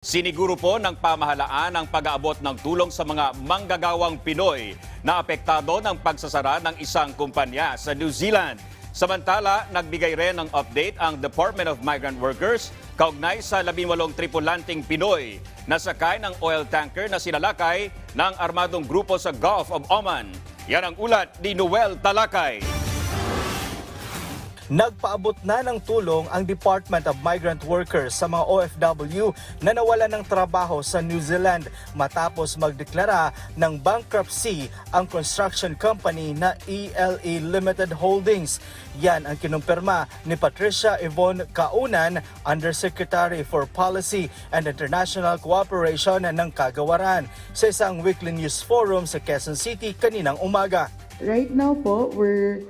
Siniguro po ng pamahalaan ang pag-aabot ng tulong sa mga manggagawang Pinoy na apektado ng pagsasara ng isang kumpanya sa New Zealand. Samantala, nagbigay rin ng update ang Department of Migrant Workers kaugnay sa 18 tripulanting Pinoy na sakay ng oil tanker na sinalakay ng armadong grupo sa Gulf of Oman. Yan ang ulat ni Noel Talakay. Nagpaabot na ng tulong ang Department of Migrant Workers sa mga OFW na nawalan ng trabaho sa New Zealand matapos magdeklara ng bankruptcy ang construction company na ELE Limited Holdings. Yan ang kinumpirma ni Patricia Yvonne Kaunan, Undersecretary for Policy and International Cooperation ng Kagawaran sa isang weekly news forum sa Quezon City kaninang umaga. Right now po, we're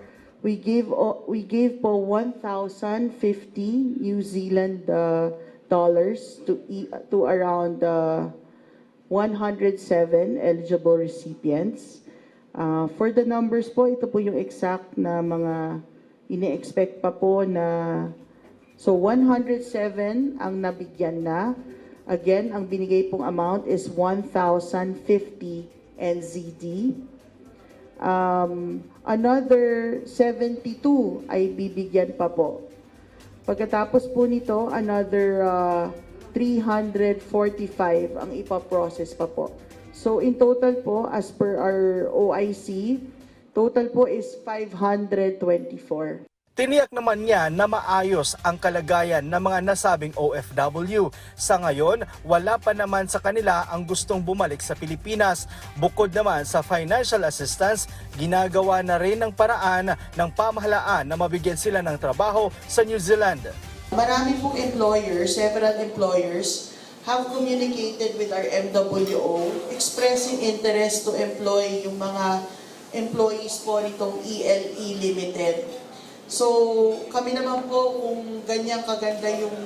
we give o- we give po 1,050 New Zealand uh, dollars to e- to around uh, 107 eligible recipients. Uh, for the numbers po, ito po yung exact na mga ini-expect pa po na so 107 ang nabigyan na. Again, ang binigay pong amount is 1,050 NZD. Um, another 72 ay bibigyan pa po. Pagkatapos po nito, another uh, 345 ang ipaprocess pa po. So in total po, as per our OIC, total po is 524. Tiniyak naman niya na maayos ang kalagayan ng mga nasabing OFW. Sa ngayon, wala pa naman sa kanila ang gustong bumalik sa Pilipinas. Bukod naman sa financial assistance, ginagawa na rin ng paraan ng pamahalaan na mabigyan sila ng trabaho sa New Zealand. Marami pong employers, several employers, have communicated with our MWO expressing interest to employ yung mga employees po nitong ELE Limited. So, kami naman po kung ganyang kaganda yung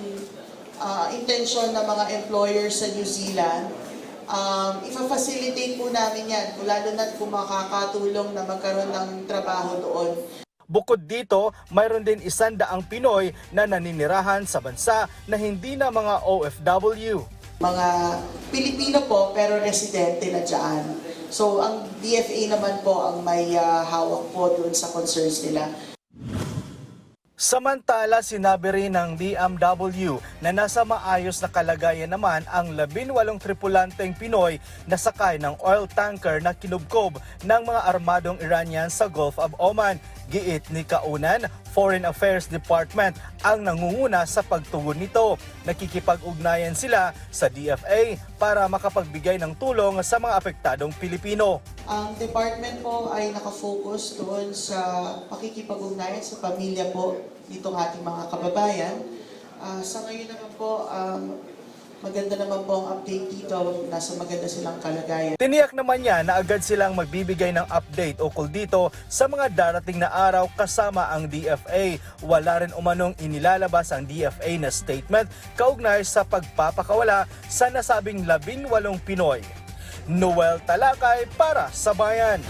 ah, intention ng mga employers sa New Zealand, um, ifa-facilitate po namin yan, lalo na kung makakatulong na magkaroon ng trabaho doon. Bukod dito, mayroon din isandaang Pinoy na naninirahan sa bansa na hindi na mga OFW. mga Pilipino po pero residente na dyan. So ang DFA naman po ang may ah, hawak po doon sa concerns nila. Samantala, sinabi rin ng DMW na nasa maayos na kalagayan naman ang 18 tripulanteng Pinoy na sakay ng oil tanker na kinubkob ng mga armadong Iranian sa Gulf of Oman. Giit ni Kaunan, Foreign Affairs Department ang nangunguna sa pagtugon nito. Nakikipag-ugnayan sila sa DFA para makapagbigay ng tulong sa mga apektadong Pilipino. Ang department po ay nakafocus doon sa pakikipag-ugnayan sa pamilya po nitong ating mga kababayan. Ah, sa ngayon naman po, um, maganda naman po ang update dito. Nasa maganda silang kalagayan. Tiniyak naman niya na agad silang magbibigay ng update ukol dito sa mga darating na araw kasama ang DFA. Wala rin umanong inilalabas ang DFA na statement kaugnay sa pagpapakawala sa nasabing labing walong Pinoy. Noel Talakay para sa Bayan.